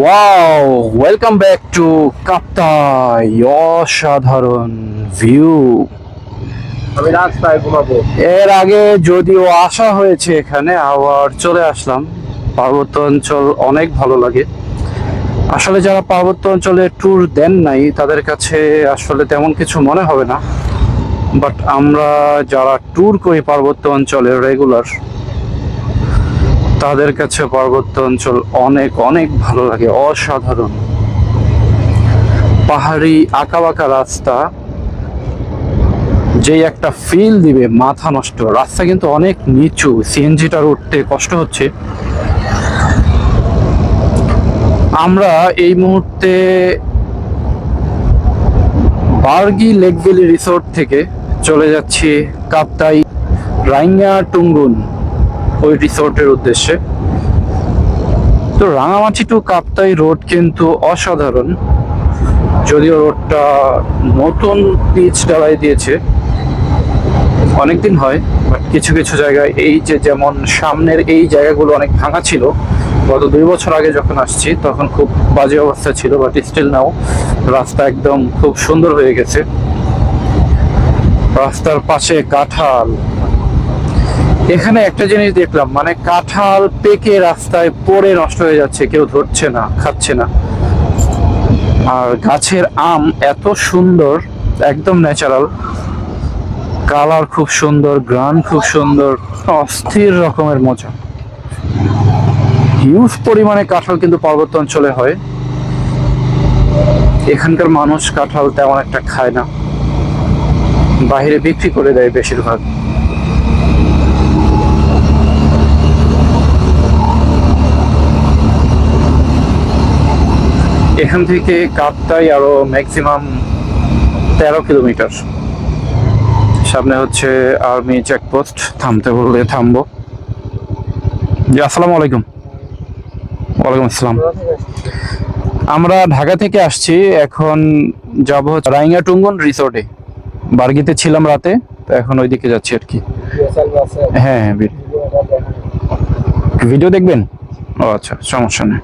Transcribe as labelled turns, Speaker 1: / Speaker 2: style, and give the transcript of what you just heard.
Speaker 1: Wow welcome back to Kaptai অসাধারণ view
Speaker 2: আমি রাস্তায় ঘুমাবো।
Speaker 1: এর আগে যদিও আসা হয়েছে এখানে আবার চলে আসলাম। পার্বত্য অঞ্চল অনেক ভালো লাগে। আসলে যারা পার্বত্য অঞ্চলে ট্যুর দেন নাই তাদের কাছে আসলে তেমন কিছু মনে হবে না। বাট আমরা যারা ট্যুর করি পার্বত্য অঞ্চলে রেগুলার তাদের কাছে পার্বত্য অঞ্চল অনেক অনেক ভালো লাগে, অসাধারণ। পাহাড়ি আঁকাবাঁকা রাস্তা, যেই একটা ফিল দিবে, মাথা নষ্ট। রাস্তা কিন্তু অনেক নিচু সিএনজিটার উঠতে কষ্ট হচ্ছে। আমরা এই মুহূর্তে বার্গি লেক ভ্যালি রিসোর্ট থেকে চলে যাচ্ছি কাপ্তাই রাইঙ্গা টুঙ্গুন। ওই রিসোর্টের উদ্দেশ্যে। তো রাঙামাটি টু কাপ্তাই রোড কিন্তু অসাধারণ। যদিও রোডটা নতুন পিচ ডালাই দিয়েছে, অনেকদিন হয় বাট কিছু কিছু জায়গায় এই যে যেমন সামনের এই জায়গাগুলো অনেক ভাঙা ছিল, গত দুই বছর আগে যখন আসছি, তখন খুব বাজে অবস্থা ছিল বাট স্টিল নাও রাস্তা একদম খুব সুন্দর হয়ে গেছে। রাস্তার পাশে কাঁঠাল এখানে একটা জিনিস দেখলাম মানে কাঁঠাল পেকে রাস্তায় পড়ে নষ্ট হয়ে যাচ্ছে, কেউ ধরছে না, খাচ্ছে না। আর গাছের আম এত সুন্দর, একদম ন্যাচারাল কালার খুব সুন্দর, গ্রান খুব সুন্দর, অস্থির রকমের মজা। হিউজ পরিমাণে কাঁঠাল কিন্তু পার্বত্য অঞ্চলে হয়। এখানকার মানুষ কাঁঠাল তেমন একটা খায় না। বাইরে বিক্রি করে দেয় বেশিরভাগ। এখান থেকে কাপ্তাই আরও ম্যাক্সিমাম তেরো কিলোমিটার সামনে হচ্ছে আর্মি চেকপোস্ট থামতে বললে থামবো। জি, আসসালামু আলাইকুম। ওয়ালাইকুম আসসালাম। আমরা ঢাকা থেকে আসছি, এখন যাব রাইঙ্গা টুঙ্গন রিসোর্টে বার্গিতে ছিলাম রাতে, তো এখন ওইদিকে যাচ্ছি আর কি। হ্যাঁ হ্যাঁ ভিডিও দেখবেন? ও আচ্ছা সমস্যা নেই।